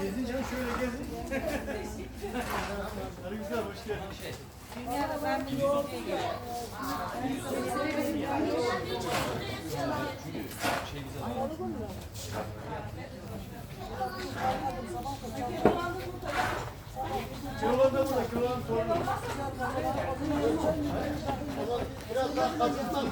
Gezin canım şöyle gezin. Hadi güzel hoş geldin. Kıvan da burada, kıvan sordu. Biraz daha kaçırsan.